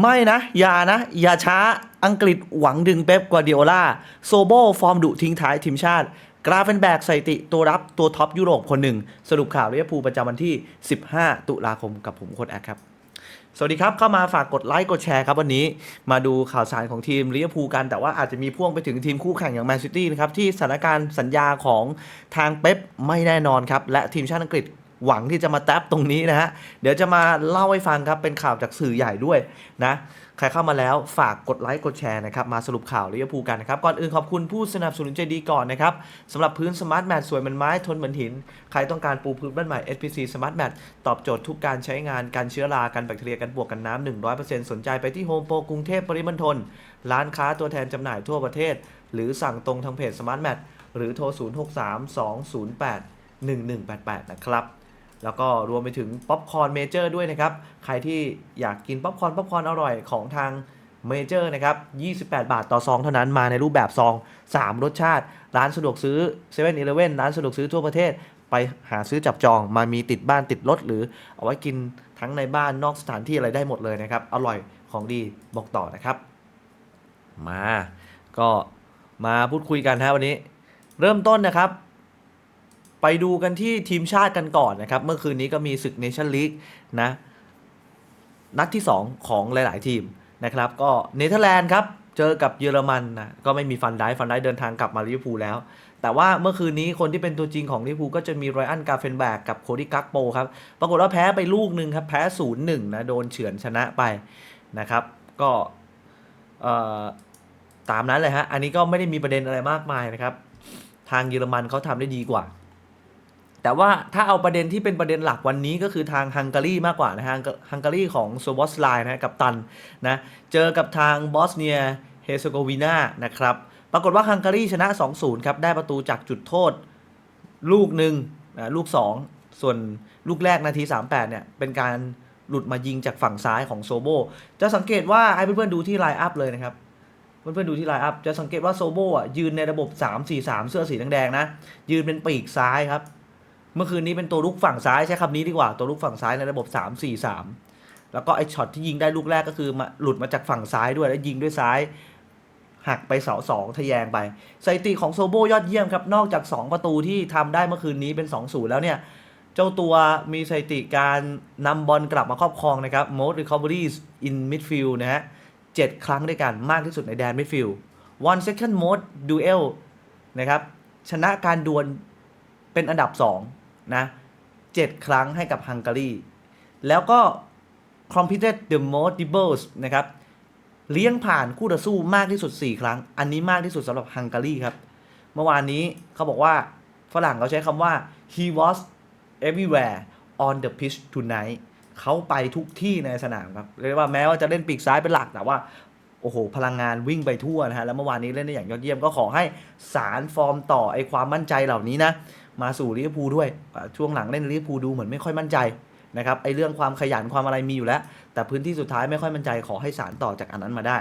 ไม่นะอย่านะ อย่าช้าอังกฤษหวังดึงเป๊ปกวาร์ดิโอลาโซโบฟอร์มดุทิ้งท้ายทีมชาติ กราเฟนแบกสถิติตัวรับตัวท็อปยุโรปคนหนึ่ง สรุปข่าวเรียพูประจำวันที่ 15 ตุลาคมกับผมโค้ดแอคครับสวัสดีครับ เข้ามาฝากกดไลค์กดแชร์ครับวันนี้มาดูข่าวสารของทีมลิเวอร์พูลกัน แต่ว่าอาจจะมีพ่วงไปถึงทีมคู่แข่งอย่างแมนซิตี้นะครับ ที่สถานการณ์สัญญาของทางเป๊ปไม่แน่นอนครับ และทีมชาติอังกฤษ หวังที่จะมาแท็บตรงนี้นะฮะ เดี๋ยวจะมาเล่าให้ฟังครับ เป็นข่าวจากสื่อใหญ่ด้วยนะ ใครเข้ามาแล้วฝากกดไลค์กดแชร์นะครับ มาสรุปข่าวลิเวอร์พูลกันนะครับ ก่อนอื่นขอบคุณผู้สนับสนุนใจดีก่อนนะครับสำหรับพื้นสมาร์ทแมทสวยเหมือนไม้ทนเหมือนหิน ใครต้องการปูพื้นบ้านใหม่ SPC Smart Mat ตอบโจทย์ทุกการใช้งานการเชื้อรากันแบคทีเรียกันบวกกันน้ำ100%สนใจไปที่โฮมโปรกรุงเทพปริมณฑลร้านค้าตัวแทนจำหน่ายทั่วประเทศ หรือสั่งตรงทางเพจ Smart Mat หรือโทร 063208 1188 นะครับ แล้วก็รวมไปถึงป๊อปคอร์นเมเจอร์ด้วยนะครับ ใครที่อยากกินป๊อปคอร์นป๊อปคอร์นอร่อยของทางเมเจอร์นะครับ 28 บาทต่อซองเท่านั้นมาในรูปแบบซอง 3 รสชาติ ร้านสะดวกซื้อ7 e เ e ่ e อร้านสะดวกซื้อทั่วประเทศ ไปหาซื้อจับจองมามีติดบ้านติดรถหรือเอาไว้กินทั้งในบ้านนอกสถานที่อะไรได้หมดเลยนะครับ อร่อยของดีบอกต่อนะครับ มา ก็มาพูดคุยกันฮะวันนี้ เริ่มต้นนะครับ ไปดูกันที่ทีมชาติกันก่อนนะครับ เมื่อคืนนี้ก็มีศึกเนชั่นลีกนะนัดที่ 2 ของหลาย ๆ ทีมนะครับ ก็เนเธอร์แลนด์ครับ เจอกับเยอรมันนะก็ไม่มีฟันได้ฟันได้เดินทางกลับมาลิเวอร์พูลแล้ว แต่ว่าเมื่อคืนนี้คนที่เป็นตัวจริงของลิเวอร์พูลก็จะมีไรอันกาเฟนแบกกับโคดี้กักโปครับ ปรากฏว่าแพ้ไปลูกหนึ่งครับ แพ้ศูนย์หนึ่งนะ โดนเฉือนชนะไปนะครับ ก็ตามนั้นเลยฮะ อันนี้ก็ไม่ได้มีประเด็นอะไรมากมายนะครับ ทางเยอรมันเขาทำได้ดีกว่า แต่ว่าถ้าเอาประเด็นที่เป็นประเด็นหลักวันนี้ก็คือทางฮังการีมากกว่านะฮะฮังการีของโซบอสไลน์นะกับตันนะเจอกับทางบอสเนียเฮเซโกวีนานะครับปรากฏว่าฮังการีชนะ 2-0 ครับ ได้ประตูจากจุดโทษลูกหนึ่งนะลูก 2 ส่วนลูกแรกนาที 38 เนี่ย เป็นการหลุดมายิงจากฝั่งซ้ายของโซโบ จะสังเกตว่าให้เพื่อนๆดูที่ไลน์อัพเลยนะครับ เพื่อนๆดูที่ไลน์อัพ จะสังเกตว่าโซโบอะยืนในระบบ 3-4-3 เสื้อสีแดงๆนะ ยืนเป็นปีกซ้ายครับ เมื่อคืนนี้เป็นตัวลุกฝั่งซ้ายใช้คำนี้ดีกว่าตัวลุกฝั่งซ้ายในระบบ 3-4-3 แล้วก็ไอช็อตที่ยิงได้ลูกแรกก็คือมาหลุดมาจากฝั่งซ้ายด้วยแล้วยิงด้วยซ้ายหักไปเสาสองทะแยงไปสถิติของโซโบยอดเยี่ยมครับ นอกจาก 2 ประตูที่ทำได้เมื่อคืนนี้เป็น2-0แล้วเนี่ย เจ้าตัวมีสถิติการนำบอลกลับมาครอบครองนะครับ most recoveries in midfield นะฮะ7ครั้งด้วยกันมากที่สุดในแดน midfield one second most duel นะครับ ชนะการดวลเป็นอันดับ 2 นะ7ครั้งให้กับฮังการีแล้วก็ completed the most dribbles นะครับเลี้ยงผ่านคู่ต่อสู้มากที่สุด 4 ครั้ง อันนี้มากที่สุดสำหรับฮังการีครับ เมื่อวานนี้เขาบอกว่าฝรั่งเขาใช้คำว่า he was everywhere on the pitch tonight เขาไปทุกที่ในสนามครับ เรียกว่าแม้ว่าจะเล่นปีกซ้ายเป็นหลักแต่ว่า โอ้โห พลังงานวิ่งไปทั่วนะฮะ แล้วเมื่อวานนี้เล่นได้อย่างยอดเยี่ยมก็ขอให้สารฟอร์มต่อไอความมั่นใจเหล่านี้นะ มาสู่ลิเวอร์พูลด้วยช่วงหลังเล่นลิเวอร์พูลดูเหมือนไม่ค่อยมั่นใจนะครับไอเรื่องความขยันความอะไรมีอยู่แล้ว แต่พื้นที่สุดท้ายไม่ค่อยมั่นใจขอให้สารต่อจากอันนั้นมาได้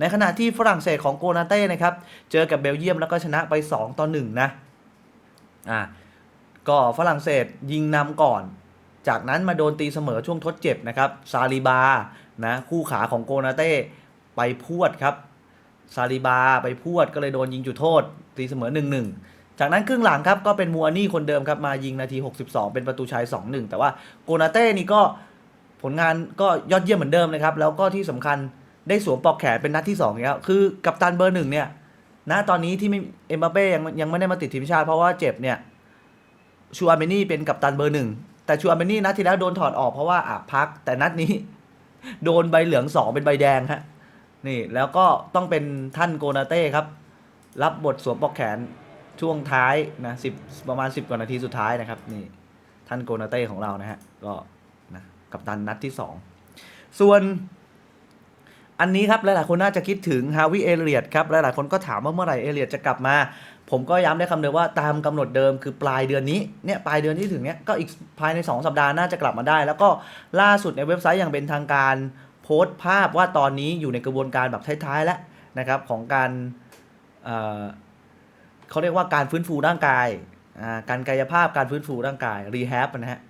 ในขณะที่ฝรั่งเศสของโกนาเต้นะครับเจอกับเบลเยียมแล้วก็ชนะไป 2 ต่อ 1 นะอะก็ฝรั่งเศสยิงนำก่อน จากนั้นมาโดนตีเสมอช่วงทดเจ็บนะครับซาลิบานะคู่ขาของโกนาเต้ไปพวดครับซาลิบาไปพวดก็เลยโดนยิงจุดโทษตีเสมอ1-1 จากนั้นครึ่งหลังครับก็เป็นมัวนี่คนเดิมครับมายิงนาที 62 เป็นประตูชัย 2-1 แต่ว่าโกนาเต้นี่ก็ผลงานก็ยอดเยี่ยมเหมือนเดิมนะครับ แล้วก็ที่สำคัญได้สวมปลอกแขนเป็นนัดที่2แล้วคือกัปตันเบอร์หนึ่งเนี่ยณตอนนี้ที่ไม่เอ็มบัปเป้ยังยังไม่ได้มาติดทีมชาติเพราะว่าเจ็บเนี่ยชูอาเมนี่เป็นกัปตันเบอร์หนึ่งแต่ชูอาเมนี่นัดที่แล้วโดนถอดออกเพราะว่าอะพัก แต่นัดนี้ โดนใบเหลืองสองเป็นใบแดงฮะนี่แล้วก็ต้องเป็นท่านโกนาเต้ครับ รับบทสวมปลอกแขน ช่วงท้ายนะสิบประมาณ 10 กว่านาทีสุดท้ายนะครับนี่ท่านโกนาเต้ของเรานะฮะก็นะกับตันนัดที่ 2 ส่วนอันนี้ครับหลายๆคนน่าจะคิดถึงฮาวิเอเลียดครับหลายๆคนก็ถามว่าเมื่อไหร่เอเลียดจะกลับมา ผมก็ย้ำได้คำเดิมว่าตามกำหนดเดิมคือปลายเดือนนี้เนี่ยปลายเดือนที่ถึงเนี้ยก็อีกภายใน 2 สัปดาห์น่าจะกลับมาได้ แล้วก็ล่าสุดในเว็บไซต์อย่างเป็นทางการโพสต์ภาพว่าตอนนี้อยู่ในกระบวนการแบบท้ายๆแล้วนะครับของการ เขาเรียกว่าการฟื้นฟูร่างกายการกายภาพการฟื้นฟูร่างกาย rehab นะฮะ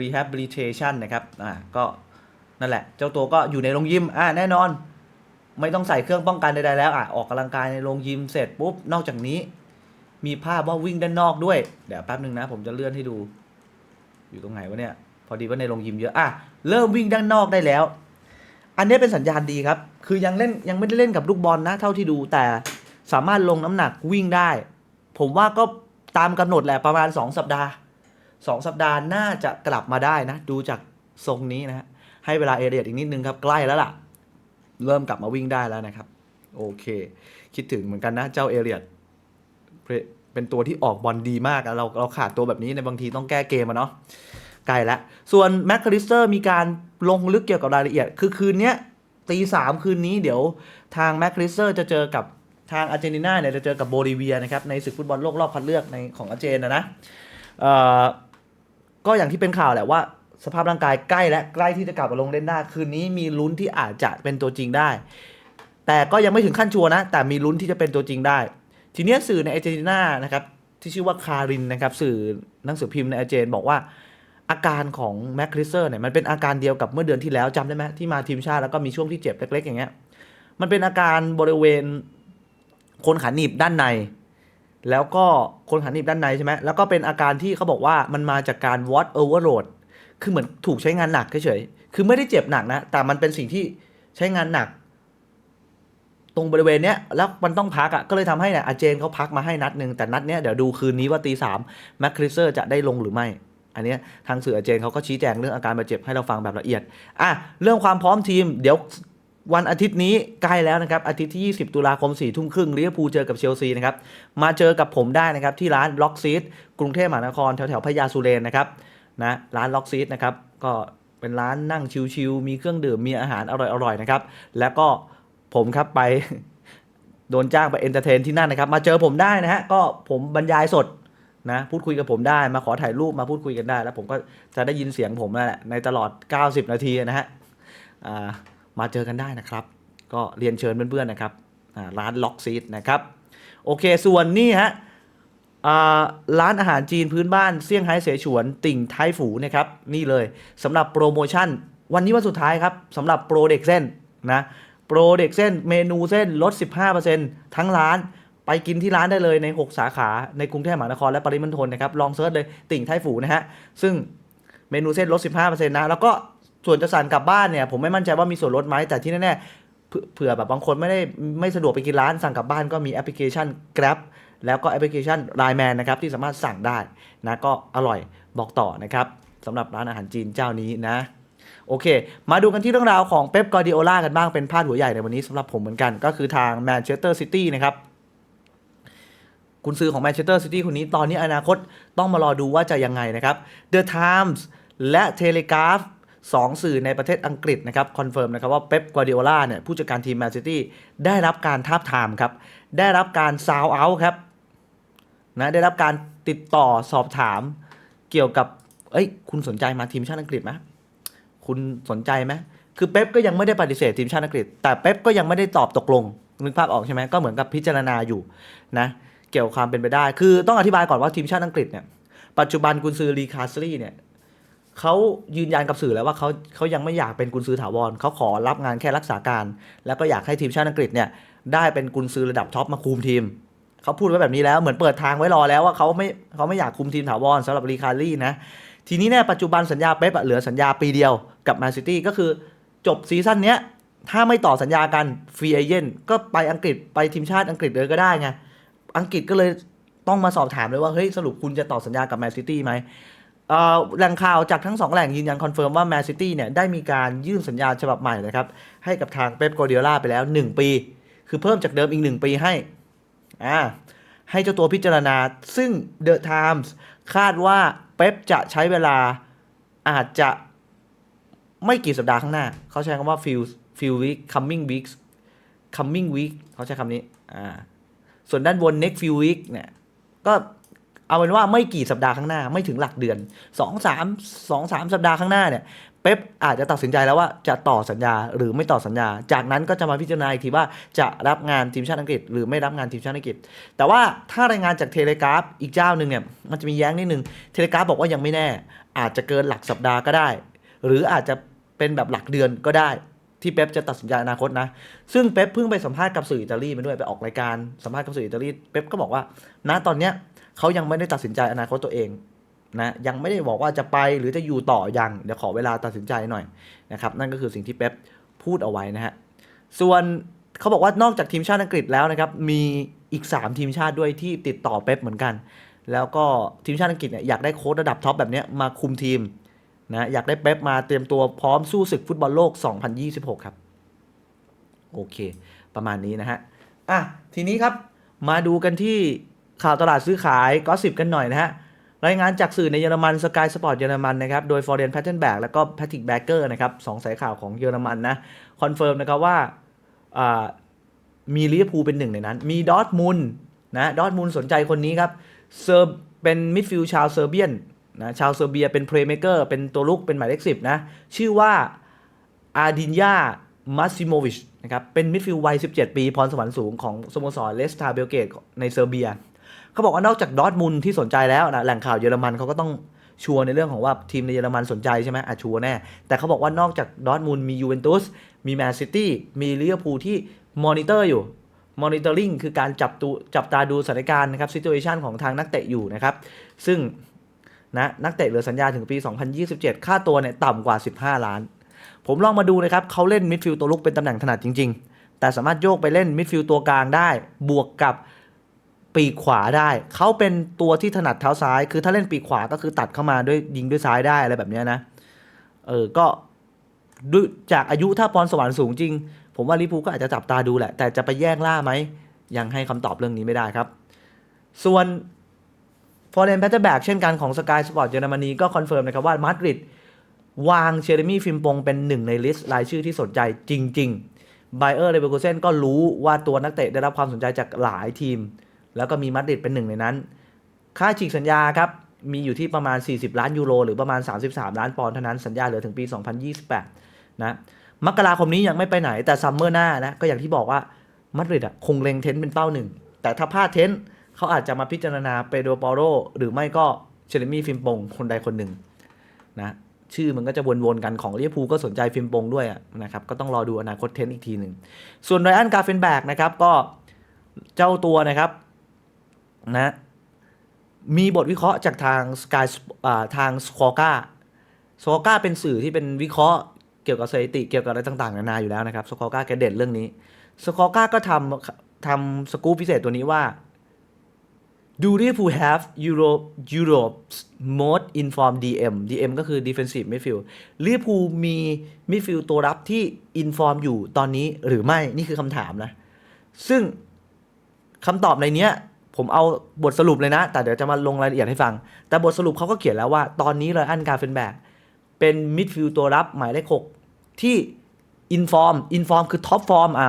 rehabilitation นะครับอ่าก็นั่นแหละ เจ้าตัวก็อยู่ในโรงยิมอ่าแน่นอน ไม่ต้องใส่เครื่องป้องกันใดๆแล้วอะออกกำลังกายในโรงยิมเสร็จปุ๊บ นอกจากนี้ มีภาพว่าวิ่งด้านนอกด้วย เดี๋ยวแป๊บหนึ่งนะ ผมจะเลื่อนให้ดู อยู่ตรงไหนวะเนี่ย พอดีว่าในโรงยิมเยอะอะเริ่มวิ่งด้านนอกได้แล้ว อันนี้เป็นสัญญาณดีครับ คือยังเล่นยังไม่ได้เล่นกับลูกบอลนะเท่าที่ดูแต่ สามารถลงน้ำหนักวิ่งได้ ผมว่าก็ตามกำหนดแหละประมาณ 2 สัปดาห์ 2 สัปดาห์น่าจะกลับมาได้นะ ดูจากทรงนี้นะฮะให้เวลาเอเรียดอีกนิดนึงครับใกล้แล้วล่ะ เริ่มกลับมาวิ่งได้แล้วนะครับ โอเค คิดถึงเหมือนกันนะ เจ้าเอเรียดเป็นตัวที่ออกบอลดีมากเราเราขาดตัวแบบนี้ในบางทีต้องแก้เกมอะเนาะใกล้แล้วส่วนแมคคาริสเตอร์มีการลงลึกเกี่ยวกับรายละเอียด คือคืนนี้ตีสามคืนนี้เดี๋ยวทางแมคคาริสเตอร์จะเจอกับ ทางอาร์เจนตินาเนี่ยจะเจอกับโบลิเวียนะครับในศึกฟุตบอลโลกรอบคัดเลือกในของอาร์เจนนะนะก็อย่างที่เป็นข่าวแหละว่าสภาพร่างกายใกล้และใกล้ที่จะกลับมาลงเล่นได้คืนนี้มีลุ้นที่อาจจะเป็นตัวจริงได้ แต่ก็ยังไม่ถึงขั้นชัวร์นะ แต่มีลุ้นที่จะเป็นตัวจริงได้ ทีนี้สื่อในอาร์เจนตินานะครับที่ชื่อว่าคารินนะครับสื่อหนังสือพิมพ์ในอาร์เจนบอกว่าอาการของแมคคริสเซอร์เนี่ยมันเป็นอาการเดียวกับเมื่อเดือนที่แล้วจำได้ไหมที่มาทีมชาติแล้วก็มีช่วงที่เจ็บเล็กๆอย่างเงี้ยมันเป็นอาการบริเวณ คนขาหนีบด้านใน แล้วก็คนขาหนีบด้านในใช่ไหมแล้วก็เป็นอาการที่เขาบอกว่ามันมาจากการวอตโอเวอร์โหลดคือเหมือนถูกใช้งานหนักเฉยๆคือไม่ได้เจ็บหนักนะ แต่มันเป็นสิ่งที่ใช้งานหนัก ตรงบริเวณเนี้ยแล้วมันต้องพักอะ่ะก็เลยทำให้เนี่ยอาเจนเขาพักมาให้นัดหนึ่งแต่นัดเนี้ยเดี๋ยวดูคืนนี้ว่าตีสามแมคคริสเซอร์จะได้ลงหรือไม่อันเนี้ยทางสื่ออาเจนเขาก็ชี้แจงเรื่องอาการบาดเจ็บให้เราฟังแบบละเอียด อะ เรื่องความพร้อมทีม เดี๋ยว วันอาทิตย์นี้ใกล้แล้วนะครับ อาทิตย์ที่ 20 ตุลาคม4ทุ่มครึ่งลิเวอร์พูลเจอกับเชลซีนะครับ มาเจอกับผมได้นะครับ ที่ร้านล็อกซีดกรุงเทพมหานครแถวแถวพญาสุเรนนะครับนะร้านล็อกซีดนะครับ ก็เป็นร้านนั่งชิลๆมีเครื่องดื่มมีอาหารอร่อยๆนะครับ แล้วก็ผมครับไปโดนจ้างไปเอนเตอร์เทนที่นั่นนะครับ มาเจอผมได้นะฮะก็ผมบรรยายสดนะพูดคุยกับผมได้มาขอถ่ายรูปมาพูดคุยกันได้ แล้วผมก็จะได้ยินเสียงผมนั่นแหละในตลอด 90 นาทีนะฮะอ่า มาเจอกันได้นะครับ ก็เรียนเชิญเพื่อนๆนะครับร้านล็อกซีดนะครับโอเคส่วนนี่ฮะร้านอาหารจีนพื้นบ้านเซี่ยงไฮ้เสฉวนติ่งไทฝูนะครับนี่เลยสำหรับโปรโมชั่น วันนี้วันสุดท้ายครับสำหรับโปรเด็กเส้นนะโปรเด็กเส้นเมนูเส้นลด 15%ทั้งร้านไปกินที่ร้านได้เลยใน 6 สาขาในกรุงเทพมหานครและปริมณฑลนะครับลองเซิร์ชเลยติ่งไทฝูนะฮะซึ่งเมนูเส้นลด 15%นะแล้วก็ ส่วนจะสั่งกลับบ้านเนี่ยผมไม่มั่นใจว่ามีส่วนลดไหมแต่ที่แน่ๆเผื่อแบบบางคนไม่ได้ไม่สะดวกไปกินร้านสั่งกลับบ้านก็มีแอปพลิเคชัน Grab แล้วก็แอปพลิเคชัน Line Man นะครับที่สามารถสั่งได้นะก็อร่อยบอกต่อนะครับสำหรับร้านอาหารจีนเจ้านี้นะโอเค มาดูกันที่เรื่องราวของเป๊ปกอร์ดิโอลากันบ้างเป็นพาดหัวใหญ่ในวันนี้สำหรับผมเหมือนกัน ก็คือทางแมนเชสเตอร์ซิตี้นะครับคุณซื้อของแมนเชสเตอร์ซิตี้คนนี้ตอนนี้อนาคตต้องมารอดูว่าจะยังไงนะครับเดอะไทมส์และเทเลกราฟ 2 สื่อในประเทศอังกฤษนะครับคอนเฟิร์มนะครับว่าเป๊ปกัวดิโอล่าเนี่ยผู้จัดการทีมแมนซิตี้ได้รับการทาบทามครับ ได้รับการซาวเอาครับนะได้รับการติดต่อสอบถามเกี่ยวกับ เอ้ย คุณสนใจมาทีมชาติอังกฤษไหมคุณสนใจไหมคือเป๊ปก็ยังไม่ได้ปฏิเสธทีมชาติอังกฤษ แต่เป๊ปก็ยังไม่ได้ตอบตกลงนึกภาพออกใช่ไหมก็เหมือนกับพิจารณาอยู่นะเกี่ยวกับความเป็นไปได้ คือต้องอธิบายก่อนว่าทีมชาติอังกฤษเนี่ยปัจจุบันกุนซือรีคาสลีเนี่ย เขายืนยันกับสื่อแล้วว่าเขาเขายังไม่อยากเป็นกุนซือถาวรเขาขอรับงานแค่รักษาการ แล้วก็อยากให้ทีมชาติอังกฤษเนี่ยได้เป็นกุนซือระดับท็อปมาคุมทีมเขาพูดไว้แบบนี้แล้วเหมือนเปิดทางไว้รอแล้วว่าเขาไม่เขาไม่อยากคุมทีมถาวรสำหรับรีคารี่นะทีนี้เนี่ยปัจจุบันสัญญาเป๊ปเหลือสัญญาปีเดียวกับแมนซิตี้ก็คือจบซีซั่นเนี้ยถ้าไม่ต่อสัญญากันฟรีเอเจนก็ไปอังกฤษไปทีมชาติอังกฤษเลยก็ได้ไงอังกฤษก็เลยต้องมาสอบถามเลยว่าเฮ้ยสรุปคุณจะต่อสัญญากับแมนซิตี้ไหม แหล่งข่าวจากทั้งสองแหล่งยืนยันคอนเฟิร์มว่าแมนซิตี้เนี่ยได้มีการยื่นสัญญาฉบับใหม่นะครับ ให้กับทางเป๊ปโกเดียล่าไปแล้ว 1 ปี คือเพิ่มจากเดิมอีก 1 ปีให้อ่าให้เจ้าตัวพิจารณา ซึ่ง The Times คาดว่าเป๊ปจะใช้เวลาอาจจะไม่กี่สัปดาห์ข้างหน้า เขาใช้คำว่า few few week coming weeks coming week เขาใช้คำนี้อ่าส่วนด้านบน next few week เนี่ยก็ เอาเป็นว่าไม่กี่สัปดาห์ข้างหน้าไม่ถึงหลักเดือน2 3 2 3 สัปดาห์ข้างหน้าเนี่ยเป๊ปอาจจะตัดสินใจแล้วว่าจะต่อสัญญาหรือไม่ต่อสัญญา จากนั้นก็จะมาพิจารณาอีกทีว่าจะรับงานทีมชาติอังกฤษ หรือไม่รับงานทีมชาติอังกฤษ แต่ว่าถ้ารายงานจากเทเลกราฟอีกเจ้าหนึ่งเนี่ยมันจะมีแย้งนิดนึงเทเลกราฟบอกว่ายังไม่แน่ อาจจะเกินหลักสัปดาห์ก็ได้ หรืออาจจะเป็นแบบหลักเดือนก็ได้ที่เป๊ปจะตัดสินใจอนาคตนะ ซึ่งเป๊ปเพิ่งไปสัมภาษณ์กับสื่ออิตาลีมาด้วยไปออกรายการสัมภาษณ์กับสื่ออิตาลี เป๊ปก็บอกว่า ณ ตอนเนี้ย เขายังไม่ได้ตัดสินใจอนาคตตัวเองนะยังไม่ได้บอกว่าจะไปหรือจะอยู่ต่อยังเดี๋ยวขอเวลาตัดสินใจหน่อยนะครับนั่นก็คือสิ่งที่เป๊ปพูดเอาไว้นะฮะส่วนเขาบอกว่านอกจากทีมชาติอังกฤษแล้วนะครับมีอีก 3 ทีมชาติด้วยที่ติดต่อเป๊ปเหมือนกัน แล้วก็ทีมชาติอังกฤษเนี่ยอยากได้โค้ชระดับท็อปแบบนี้มาคุมทีมนะอยากได้เป๊ปมาเตรียมตัวพร้อมสู้ศึกฟุตบอลโลก 2026 ครับ โอเค ประมาณนี้นะฮะอะทีนี้ครับมาดูกันที่ ข่าวตลาดซื้อขายก็สิบกันหน่อยนะฮะรายงานจากสื่อในเยอรมันสกายสปอร์ตเยอรมันนะครับ โดยฟอร์เรนแพทเทนแบกแล้วก็แพทริกแบกเกอร์นะครับสองสายข่าวของเยอรมันนะ คอนเฟิร์มนะครับว่ามีลิเวอร์พูลเป็นหนึ่งในนั้น มีดอทมุนด์นะดอทมุนด์สนใจคนนี้ครับเซอร์เป็นมิดฟิลด์ชาวเซอร์เบียนนะชาวเซอร์เบียเป็นเพลย์เมเกอร์เป็นตัวลุกเป็นหมายเลขสิบนะ ชื่อว่าอาดินยามัสซิโมวิชนะครับเป็นมิดฟิลด์วัย 17 ปี พรสวรรค์สูงของสโมสรเลสตาเบลเกตในเซอร์เบีย เขาบอกว่านอกจากดอร์ทมุนที่สนใจแล้วนะแหล่งข่าวเยอรมันเขาก็ต้องชัวร์ในเรื่องของว่าทีมในเยอรมันสนใจใช่ไหมอะชัวร์แน่ แต่เขาบอกว่านอกจากดอร์ทมุนมียูเวนตุสมีแมนซิตี้มีลิเวอร์พูลที่มอนิเตอร์อยู่มอนิเตอร์ลิงคือการจับตูจับตาดูสถานการณ์นะครับซิ t u เ t ชันของทางนักเตะอยู่นะครับ ซึ่งนะนักเตะเหลือสัญญาถึงปี 2027 ค่าตัวเนี่ยต่ำกว่า 15 ล้าน ผมลองมาดูนะครับเขาเล่นมิดฟิลด์ตัวลุกเป็นตำแหน่งถนัดจริง ๆ แต่สามารถโยกไปเล่นมิดฟิลด์ตัวกลางได้บวกกับ ปีกขวาได้ เขาเป็นตัวที่ถนัดเท้าซ้าย คือถ้าเล่นปีกขวาก็คือตัดเข้ามาด้วยยิงด้วยซ้ายได้อะไรแบบนี้นะ เออ ก็ด้วยจากอายุถ้าพรสวรรค์สูงจริง ผมว่าลิเวอร์พูก็อาจจะจับตาดูแหละ แต่จะไปแย่งล่าไหม ยังให้คำตอบเรื่องนี้ไม่ได้ครับ ส่วนฟอร์เรนแพทเทอร์แบกเช่นกันของสกายสปอร์ตเยอรมนีก็คอนเฟิร์มนะครับว่ามาดริดวางเชเรมี่ฟิมปงเป็นหนึ่งในลิสต์รายชื่อที่สนใจจริงๆไบเออร์เลเวอร์คูเซนก็รู้ว่าตัวนักเตะได้รับความสนใจจากหลายทีม แล้วก็มีมาดริดเป็นหนึ่งในนั้น ค่าฉีกสัญญาครับมีอยู่ที่ประมาณ 40 ล้านยูโร หรือประมาณ 33 ล้านปอนด์เท่านั้นสัญญาเหลือถึงปี 2028 นะมกราคมนี้ยังไม่ไปไหนแต่ซัมเมอร์หน้านะก็อย่างที่บอกว่ามาดริดอะคงเล็งเทนเป็นเป้าหนึ่ง แต่ถ้าพลาดเทนเขาอาจจะมาพิจารณาเปโดปอโรหรือไม่ก็เชลมี่ฟิมปงคนใดคนหนึ่งนะชื่อมันก็จะวนๆกันของเวอร์พูก็สนใจฟิมปงด้วยนะครับก็ต้องรอดูอนาคตเทนอีกทีหนึ่งส่วนไรอันกาเฟนแบกนะครับก็เจ้าตัวนะครับ นะมีบทวิเคราะห์จากทางสกายทางสคอก้าสคอก้าเป็นสื่อที่เป็นวิเคราะห์เกี่ยวกับสถิติเกี่ยวกับอะไรต่างๆนานาอยู่แล้วนะครับสคอก้าแกเด่นเรื่องนี้สคอก้าก็ทำทำสกู๊ปพิเศษตัวนี้ว่า Do Liverpool have Europe Europe's most informed DM DM ก็คือ defensive midfield ลิเวอร์พูลมีมิดฟิลด์ตัวรับที่ inform อยู่ตอนนี้หรือไม่นี่คือคำถามนะ ซึ่งคำตอบในเนี้ย ผมเอาบทสรุปเลยนะ แต่เดี๋ยวจะมาลงรายละเอียดให้ฟัง แต่บทสรุปเขาก็เขียนแล้วว่า ตอนนี้ไรอันกาเฟนแบกเป็นมิดฟิลด์ตัวรับหมายเลขหกที่ inform inform คือ top form อะ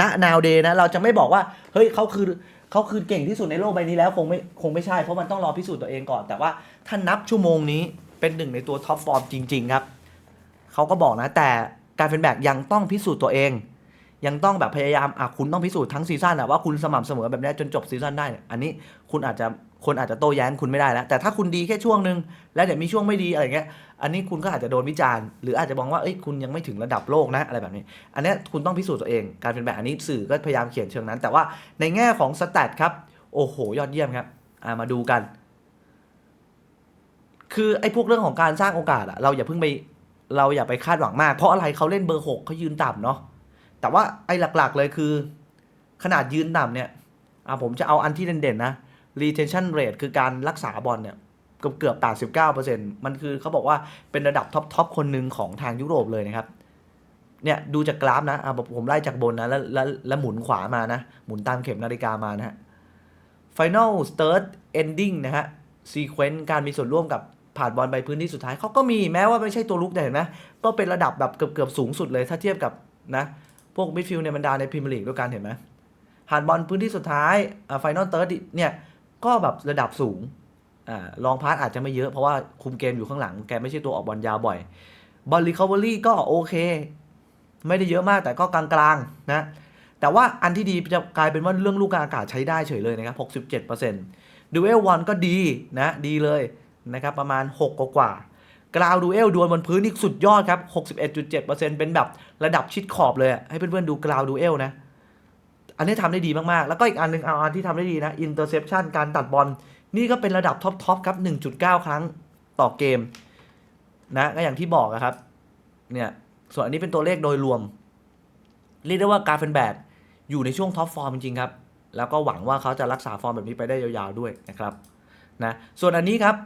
ณ nowadays นะ เราจะไม่บอกว่า เฮ้ยเขาคือเขาคือเก่งที่สุดในโลกใบนี้แล้ว คงไม่คงไม่ใช่เพราะมันต้องรอพิสูจน์ตัวเองก่อน แต่ว่าถ้านับชั่วโมงนี้เป็นหนึ่งในตัวท็อปฟอร์มจริง ๆ ครับเขาก็บอกนะแต่การเป็นแบกยังต้องพิสูจน์ตัวเอง ยังต้องแบบพยายามอะคุณต้องพิสูจน์ทั้งซีซั่นอะว่าคุณสม่ำเสมอแบบนี้จนจบซีซั่นได้เนี่ยอันนี้คุณอาจจะคนอาจจะโต้แย้งคุณไม่ได้แล้ว แต่ถ้าคุณดีแค่ช่วงหนึ่งแล้วเดี๋ยวมีช่วงไม่ดีอะไรเงี้ยอันนี้คุณก็อาจจะโดนวิจารณ์หรืออาจจะมองว่าเอ้ยคุณยังไม่ถึงระดับโลกนะอะไรแบบนี้ อันนี้คุณต้องพิสูจน์ตัวเอง การเป็นแบบอันนี้สื่อก็พยายามเขียนเชิงนั้น แต่ว่าในแง่ของสแตทครับโอ้โหยอดเยี่ยมครับอ่ามาดูกัน คือไอ้พวกเรื่องของการสร้างโอกาสอะเราอย่าเพิ่งไปเราอย่าไปคาดหวังมาก เพราะอะไรเขาเล่นเบอร์หกเขายืนต่ำเนาะ แต่ว่าไอ้หลักๆเลยคือ ขนาดยืนต่ำเนี่ยอ่าผมจะเอาอันที่เด่นๆนะ retention rate คือการรักษาบอลเนี่ยเกือบเกือบ 89%มันคือเขาบอกว่าเป็นระดับท็อปทอปคนหนึ่งของทางยุโรปเลยนะครับ เนี่ยดูจากกราฟนะอ่าผมไล่จากบนนะแล้วแล้วแล้วหมุนขวามานะ หมุนตามเข็มนาฬิกามานะฮะ Final Third Ending นะฮะ Sequence การมีส่วนร่วมกับผ่านบอลไปพื้นที่สุดท้ายเขาก็มีแม้ว่าไม่ใช่ตัวลุกแต่เห็นไหมก็เป็นระดับแบบเกือบเกือบสูงสุดเลยถ้าเทียบกับนะ พวกมิดฟิลด์ในบรรดาในพรีเมียร์ลีกด้วยกันเห็นไหมผ่านบอลพื้นที่สุดท้ายอ่า Final Third เนี่ย ก็แบบระดับสูงอ่าลองพาร์ทอาจจะไม่เยอะเพราะว่าคุมเกมอยู่ข้างหลัง แกไม่ใช่ตัวออกบอลยาวบ่อยบอลรีคอเวอรี่ก็โอเค ไม่ได้เยอะมากแต่ก็กลางๆนะ แต่ว่าอันที่ดีจะกลายเป็นว่าเรื่องลูกกลางอากาศใช้ได้เฉยเลยนะครับ 67%ดูเอลวันก็ดีนะ ดีเลยนะครับ ประมาณ 6 กว่า กราวดูเอลดวลบนพื้นนี่สุดยอดครับ 61.7%เป็นแบบระดับชิดขอบเลยอะให้เพื่อนๆดูกราวดูเอลนะ อันนี้ทำได้ดีมากๆ แล้วก็อีกอันหนึงเอาอันที่ทำได้ดีนะอินเตอร์เซ t ชันการตัดบอล นี่ก็เป็นระดับท็อปๆครับ 1.9 ครั้งต่อเกมนะก็อย่างที่บอกอะครับ เนี่ย ส่วนอันนี้เป็นตัวเลขโดยรวม เรียกได้ว่าการเฟนแบดอยู่ในช่วงท็อปฟอร์มจริงๆครับ แล้วก็หวังว่าเขาจะรักษาฟอร์มแบบนี้ไปได้ยาวๆด้วยนะครับนะส่วนอันนี้ครับ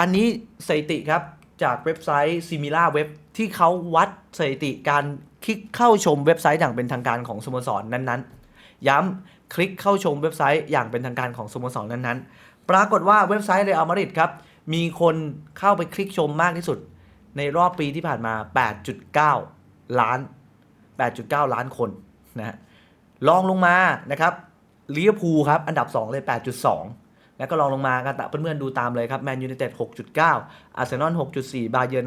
อันนี้สถิติครับจากเว็บไซต์ Simila Web ที่เขาวัดสถิติการคลิกเข้าชมเว็บไซต์อย่างเป็นทางการของสโมสรนนั้นๆ ย้ำคลิกเข้าชมเว็บไซต์อย่างเป็นทางการของสโมสรนั้นๆ ปรากฏว่าเว็บไซต์เรอัลมาดริดครับ มีคนเข้าไปคลิกชมมากที่สุด ในรอบปีที่ผ่านมา 8.9 ล้าน 8.9 ล้านคนนะฮะลองลงมานะครับลิเวอร์พูลครับ อันดับ 2 เลย 8.2 แล้วก็ลองลงมากันต่เพื่อนๆดูตามเลยครับแมนยู i นเต็ด6.9อาร์เซนอล6.4 บาเยิร์น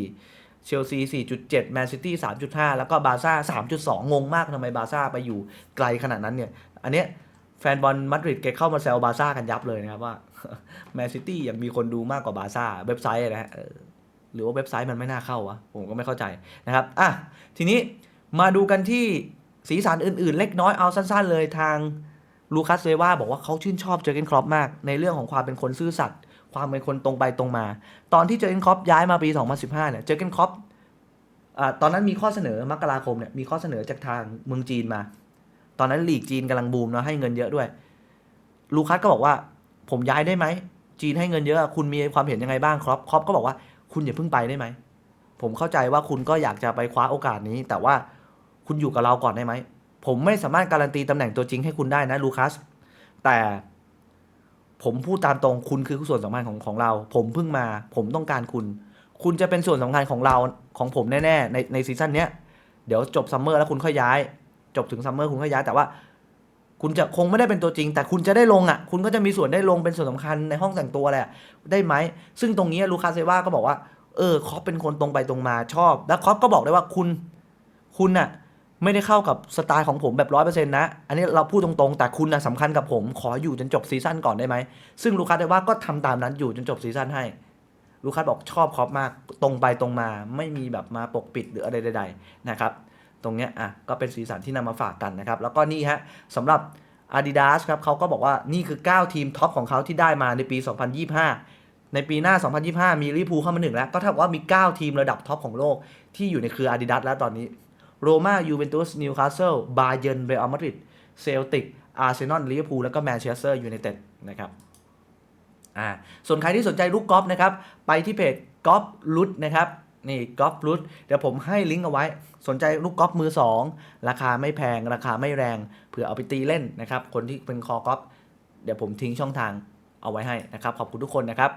5.4 เชลซี 4.7 แมนซิตี้ 3.5 แล้วก็บาร์ซ่า 3.2 งงมากทำไมบาร์ซ่าไปอยู่ไกลขนาดนั้นเนี่ย อันเนี้ยแฟนบอลมาดริดแกเข้ามาแซวบาร์ซ่ากันยับเลยนะครับว่าแมนซิตี้ยังมีคนดูมากกว่าบาร์ซ่าเว็บไซต์นะฮะหรือว่าเว็บไซต์มันไม่น่าเข้าวะผมก็ไม่เข้าใจนะครับอะทีนี้มาดูกันที่สีสันอื่นๆ เล็กน้อยเอาสั้น ๆ เลยทาง ลูคัสเวว่าบอกว่าเขาชื่นชอบเจอร์เกนครอปมาก ในเรื่องของความเป็นคนซื่อสัตย์ความเป็นคนตรงไปตรงมา ตอนที่เจอร์เกนครอปย้ายมาปี 2015 เนี่ยเจอร์เกนครอปอ่าตอนนั้นมีข้อเสนอมกราคมเนี่ยมีข้อเสนอจากทางเมืองจีนมา ตอนนั้นลีกจีนกำลังบูมเนาะให้เงินเยอะด้วย ลูคัสก็บอกว่าผมย้ายได้ไหม จีนให้เงินเยอะ คุณมีความเห็นยังไงบ้างครับครอปก็บอกว่าคุณอย่าเพิ่งไปได้ไหม ผมเข้าใจว่าคุณก็อยากจะไปคว้าโอกาสนี้ แต่ว่าคุณอยู่กับเราก่อนได้ไหม ผมไม่สามารถการันตีตำแหน่งตัวจริงให้คุณได้นะลูคัส แต่ผมพูดตามตรงคุณคือส่วนสำคัญของของเรา ผมเพิ่งมา ผมต้องการคุณ คุณจะเป็นส่วนสำคัญของเราของผมแน่ๆในในซีซั่นเนี้ยเดี๋ยวจบซัมเมอร์แล้วคุณค่อยย้าย จบถึงซัมเมอร์คุณค่อยย้ายแต่ว่า คุณจะคงไม่ได้เป็นตัวจริง แต่คุณจะได้ลงอะ คุณก็จะมีส่วนได้ลงเป็นส่วนสำคัญในห้องแต่งตัวแหละได้ไหม ซึ่งตรงนี้ลูคาเซว่าก็บอกว่าเออคอปเป็นคนตรงไปตรงมาชอบ แล้วคอปก็บอกได้ว่าคุณ คุณน่ะ ไม่ได้เข้ากับสไตล์ของผมแบบร้อยเปอร์เซ็นต์นะ อันนี้เราพูดตรงๆ แต่คุณนะสำคัญกับผม ขออยู่จนจบซีซั่นก่อนได้ไหม ซึ่งลูคัสเซว่าก็ทำตามนั้นอยู่จนจบซีซั่นให้ ลูคัสบอกชอบคอปมาก ตรงไปตรงมา ไม่มีแบบมาปกปิดหรืออะไรใดๆนะครับ ตรงเนี้ยอะก็เป็นสีสันที่นำมาฝากกันนะครับ แล้วก็นี่ฮะสำหรับ Adidas ครับเขาก็บอกว่านี่คือ 9 ทีมท็อปของเขาที่ได้มาในปี 2025 ในปีหน้า 2025 มีลิเวอร์พูลเข้ามาหนึ่งแล้ว ก็เท่ากับว่ามี 9 ทีมระดับท็อปของโลกที่อยู่ในเครือ Adidas แล้วตอนนี้ โรม่ายูเวนตุสนิวคาสเซิลบาเยิร์นเรอัลมาดริดเซลติกอาร์เซนอลลิเวอร์พูลแล้วก็แมนเชสเตอร์ยูไนเต็ดนะครับอ่าส่วนใครที่สนใจลูกกอล์ฟนะครับ ไปที่เพจกอล์ฟลุดนะครับนี่กอล์ฟลุดเดี๋ยวผมให้ลิงก์เอาไว้ สนใจลูกกอล์ฟมือ 2 ราคาไม่แพง ราคาไม่แรงเผื่อเอาไปตีเล่นนะครับ คนที่เป็นคอกอล์ฟเดี๋ยวผมทิ้งช่องทางเอาไว้ให้นะครับ ขอบคุณทุกคนนะครับ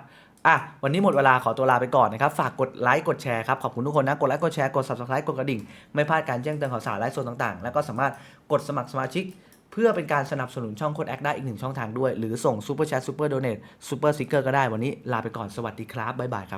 อะวันนี้หมดเวลาขอตัวลาไปก่อนนะครับ ฝากกดไลค์กดแชร์ครับ ขอบคุณทุกคนนะ กดไลค์กดแชร์กด subscribe กดกระดิ่ง ไม่พลาดการแจ้งเตือนข่าวสารไลฟ์สดต่างๆ แล้วก็สามารถกดสมัครสมาชิก เพื่อเป็นการสนับสนุนช่องโคดแอคได้อีกหนึ่งช่องทางด้วย หรือส่งซูเปอร์แชทซูเปอร์โดเนทซูเปอร์สติกเกอร์ก็ได้วันนี้ลาไปก่อนสวัสดีครับบ๊ายบายครับ